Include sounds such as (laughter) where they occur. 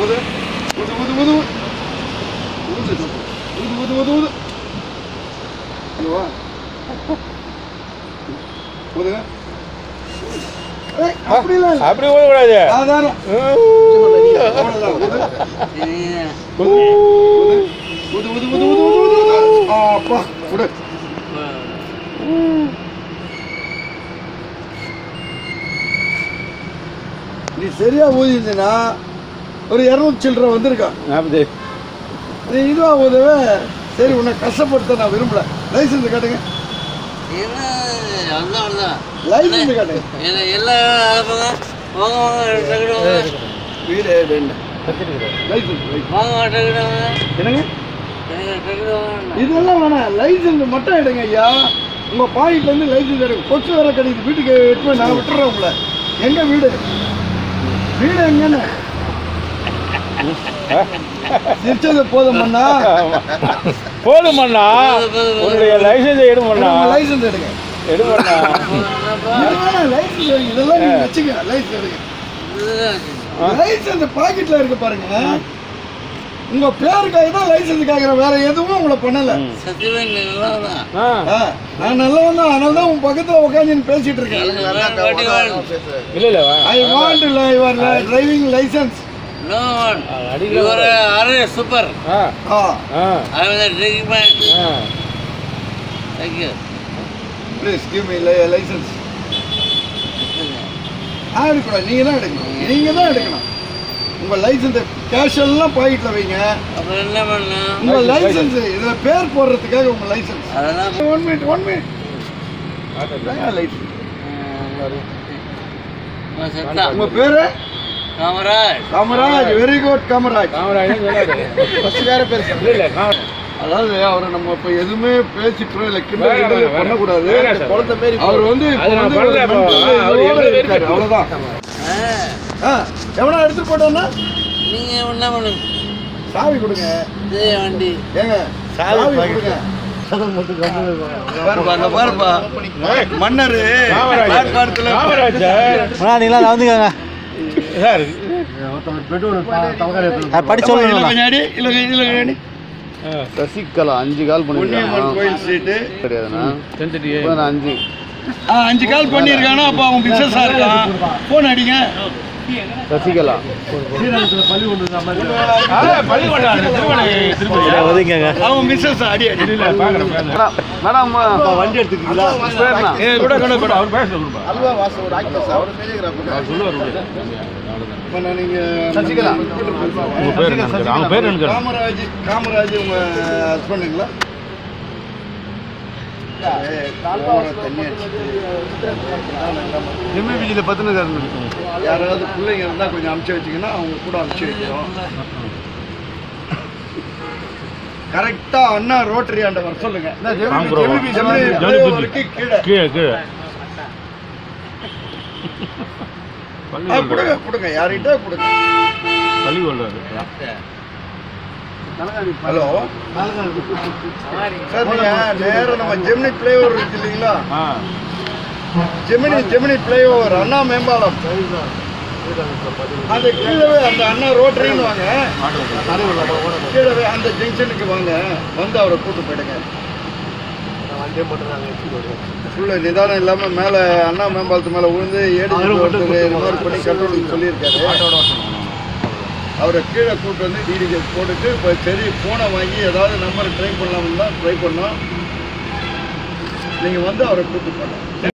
ஊது ஊது ஊது ஊது ஊது ஊது ஊது ஊது ஊது இங்க வா ஊதுங்க. அப்படி சாதாரண அவ்வளவுதான். ஊது. ஊது, ஊது, ஊது, அப்பா, விடு. நீ சரியா ஊதிருந்தீன்னா ஒரு இரநூத்தி சில்லற வந்திருக்கான் நாற்பது நீ இதுவா ஊதவே சரி உன்னை கஷ்டப்படுத்த நான் விரும்பல. லைசன்ஸ் காட்டுங்க. லைசன்ஸ் காட்டுங்க. என்ன எல்லாம் வீடு வேண்டாம். என்னங்க? இதெல்லாம் வேணாம் லைசன்ஸ் மட்டும் எடுங்க ஐயா. உங்க பாயிண்ட்ல இருந்து லைசன்ஸ் எடுங்க கொச்சு வேற கிடைக்குது. வீட்டுக்கு போய் நான் விட்டுறேன் உங்களை எங்க வீடு? வீடு எங்கன்னு? சிரிச்சது போதும் பண்ணா போதுமண்ணா உன்னுடைய லைசன்ஸ் எடுமண்ணா லைசன்ஸ் எடுங்க. எடுமண்ணா லைசன்ஸ் எடுங்க? இதெல்லாம் நீங்க வச்சுங்க லைசன்ஸ் எடுங்க. லைசன்ஸ் பாக்கெட்ல இருக்கு பாருங்க. உங்க பேருக்காக தான் லைசன்ஸ் கேக்குறேன். வேற எதுவும் உங்களை பண்ணல. நான் நல்லவன்? தான் அதனால தான் உன் பக்கத்துல உட்காந்து பேசிட்டு இருக்கேன். இல்லை இல்லை I want driving licence No one. You are already super. Ah. Ah. I am a drinking man. ஆ எடுக்கணும். நீங்கள் தான் எடுக்கணும். நீங்கள் தான் எடுக்கணும். உங்கள் லைசன்ஸ் கேஷ் எல்லாம் பாக்கெட்டில் அப்புறம் என்ன பண்ணலாம் உங்கள் லைசன்ஸ் இதில் பேர் போடுறதுக்காக உங்கள் லைசன்ஸ் அதெல்லாம் one minute one minute licence உங்கள் பேர்? Kamaraj. Kamaraj very good Kamaraj. Kamaraj ஃபர்ஸ்ட்கார பேர் இல்ல இல்ல அதாவது அவரை நம்ம இப்ப எதுவுமே பேசிட்டோம் இல்ல கிண்டல் பண்ணக்கூடாது. குழந்தை மாரி அவர் வந்து அவ்வளவுதான். எவனா எடுத்துட்டு போட்டோம்னா? நீங்க என்ன பண்ணுங்க சாவி கொடுங்க. வண்டி. ஏங்க சாவி கொடுங்க. மன்னர். காமராஜ். காமராஜ் நீங்களாம் வந்துக்கங்க சார் படிச்சு இல்ல சொல்லணும் இல்ல இல்ல அடி சசிகலா அஞ்சு கால் பொன்னியம்மன் கோயில் கிடையாதுண்ணா இப்போ நான் அஞ்சு. ஆ அஞ்சு கால் பண்ணியிருக்கானா? அப்போ அவன் பிஸ்னஸாக இருக்கான். ஃபோன் அடிங்க. சசிகலா ஒதுங்கங்க அவன் பிஸ்னஸ் அடி அடி. மேடம் மேடம் வண்டி எடுத்துக்கிறீங்களா? ஏ கூட கூட கூட. அவர் பேச கொடுப்பா அல்வா வாசம் ஒரு ஆக்டர்ஸ் அவர் சொல்லுவார் இப்போ நான் நீங்க சசிகலா. உங்க பேர் என்ன அவங்க பேர் என்ன காமராஜ் காமராஜ் உங்க ஹஸ்பண்டுங்களா எம்ஏபிஜியில் பத்துனு யாராவது பிள்ளைங்க இருந்தால் கொஞ்சம் அமுச்சு வச்சிங்கன்னா அவங்க கூட அமுச்சு வைக்கிறோம். கரெக்டாக அண்ணா ரோட்டரி ஆண்ட வர சொல்லுங்க கீழே கீழே. (laughs) கொடுங்க கொடுங்க. யார்கிட்ட கொடுங்க. பள்ளிக்கொண்டாரு ஹலோ? சார் நம்ம ஜெமினி ஃப்ளைஓவர் இருக்கு இல்லைங்களா? ஜெமினி ஜெமினி ஃப்ளைஓவர் அண்ணா மேம்பாலம். அந்த கீழவே அந்த அண்ணா ரோட்டரின்னு வாங்க. கீழவே அந்த ஜங்ஷனுக்கு வாங்க. வந்து அவரை கூட்டு போயிடுங்க. ஃபுல்லு நிதானம் இல்லாமல் மேலே அண்ணா மேம்பாலத்து மேலே விழுந்து ஏடி மாதிரி பண்ணி கண்ட்ரோலுக்கு சொல்லியிருக்காரு. அவரை கீழே கூட்டு வந்து டிடிஜி போட்டுட்டு இப்போ சரி ஃபோனை வாங்கி ஏதாவது நம்பர் ட்ரை பண்ணலாம்னு தான் ட்ரை பண்ணோம். நீங்கள் வந்து அவரை கூட்டு போனோம்